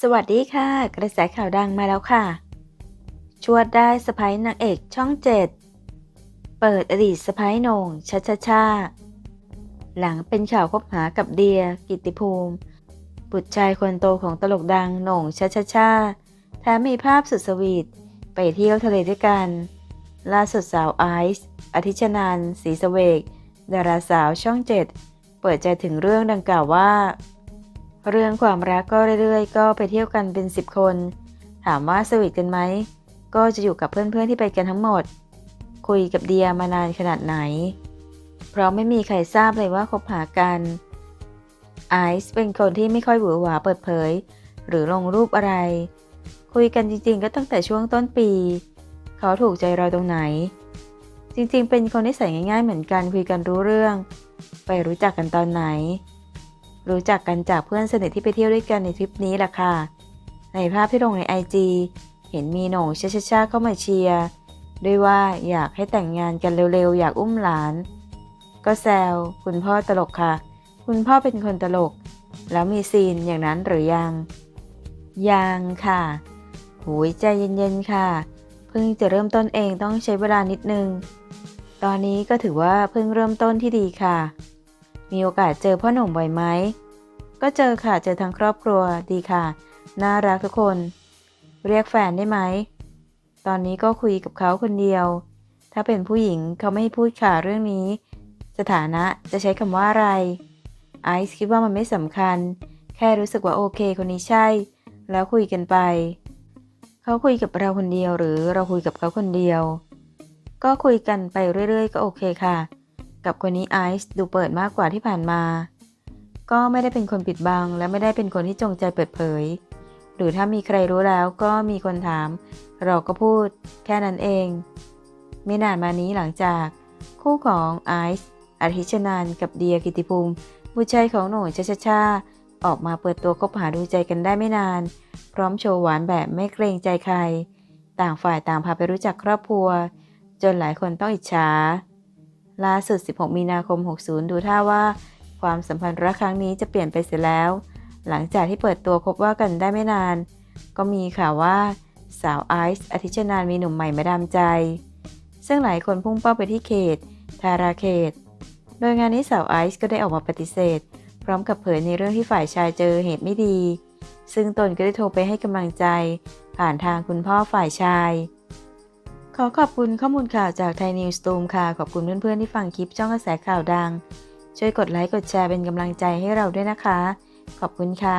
สวัสดีค่ะ กระแสข่าวดังมาแล้วค่ะ ชวดได้สะพ้ยนางเอกช่องเจ็ดเปิดอดีตสะพ้ยนงชัชชาหลังเป็นข่าวคบหากับเดีย กิติภูมิ บุตรชายคนโตของตลกดังหน่งชัชชาแถมมีภาพสุดสวีทไปเที่ยวทะเลด้วยกัน ล่าสุดสาวไอซ์อธิชนันท์ศรีสเวกดาราสาวช่องเจ็ดเปิดใจถึงเรื่องดังกล่าวว่า เรื่องความรักก็เรื่อยๆ ก็ไปเที่ยวกันเป็นสิบคน ถามว่าสวีทกันไหม ก็จะอยู่กับเพื่อนๆที่ไปกันทั้งหมด คุยกับเดียมานานขนาดไหน เพราะไม่มีใครทราบเลยว่าคบหากันไอซ์เป็นคนที่ไม่ค่อยหวือหวาเปิดเผย หรือลงรูปอะไร คุยกันจริงๆ ก็ตั้งแต่ช่วงต้นปี เขาถูกใจเราตรงไหน จริงๆ เป็นคนที่ใส่ง่ายๆ เหมือนกันคุยกันรู้เรื่อง ไปรู้จักกันตอนไหน รู้จักกันจากเพื่อนสนิทที่ไปเที่ยวด้วยกันในทริปนี้แหละค่ะ ในภาพที่ลงในไอจีเห็นมีโหน่งชาชาชาเข้ามาเชียร์ด้วยว่าอยากให้แต่งงานกันเร็วๆ อยากอุ้มหลาน ก็แซวคุณพ่อตลกค่ะ คุณพ่อเป็นคนตลก แล้วมีซีนอย่างนั้นหรือยัง ยังค่ะ หูยใจเย็นๆค่ะ เพิ่งจะเริ่มต้นเองต้องใช้เวลานิดนึง ตอนนี้ก็ถือว่าเพิ่งเริ่มต้นที่ดีค่ะ มีโอกาสเจอพ่อหนุ่มบ่อยไหม ก็เจอค่ะ เจอทั้งครอบครัวดีค่ะ น่ารักทุกคน เรียกแฟนได้ไหม ตอนนี้ก็คุยกับเขาคนเดียว ถ้าเป็นผู้หญิงเขาไม่พูดค่ะเรื่องนี้ สถานะจะใช้คำว่าอะไร ไอซ์คิดว่ามันไม่สำคัญ แค่รู้สึกว่าโอเคคนนี้ใช่ แล้วคุยกันไป เขาคุยกับเราคนเดียวหรือเราคุยกับเขาคนเดียว ก็คุยกันไปเรื่อยๆ ก็โอเคค่ะ กับคนนี้ไอซ์ดูเปิดมากกว่าที่ผ่านมา ก็ไม่ได้เป็นคนปิดบัง และไม่ได้เป็นคนที่จงใจเปิดเผย หรือถ้ามีใครรู้แล้วก็มีคนถาม เราก็พูดแค่นั้นเอง ไม่นานมานี้หลังจาก คู่ของไอซ์อาทิชนานกับเดียกิติภูมิบุตรชายของหนูชาชาชาออกมาเปิดตัวคบหาดูใจกันได้ไม่นาน พร้อมโชว์หวานแบบไม่เกรงใจใคร ต่างฝ่ายต่างพาไปรู้จักครอบครัว จนหลายคนต้องอิจฉา ล่าสุด 16 มีนาคม 60 ดูท่าว่า ความสัมพันธ์รักครั้งนี้จะเปลี่ยนไปเสียแล้ว หลังจากที่เปิดตัวคบว่ากันได้ไม่นาน ก็มีข่าวว่าสาวไอซ์อธิชนานมีหนุ่มใหม่มาดามใจ ซึ่งหลายคนพุ่งเป้าไปที่เขต ทาราเขต โดยงานนี้สาวไอซ์ก็ได้ออกมาปฏิเสธ พร้อมกับเผยในเรื่องที่ฝ่ายชายเจอเหตุไม่ดี ซึ่งตนก็ได้โทรไปให้กำลังใจ ผ่านทางคุณพ่อฝ่ายชาย ขอขอบคุณข้อมูลข่าวจากไทยนิวส์ตูมค่ะ ขอบคุณเพื่อนๆที่ฟังคลิปช่องกระแสข่าวดัง ช่วยกดไลค์กดแชร์เป็นกำลังใจให้เราด้วยนะคะ ขอบคุณค่ะ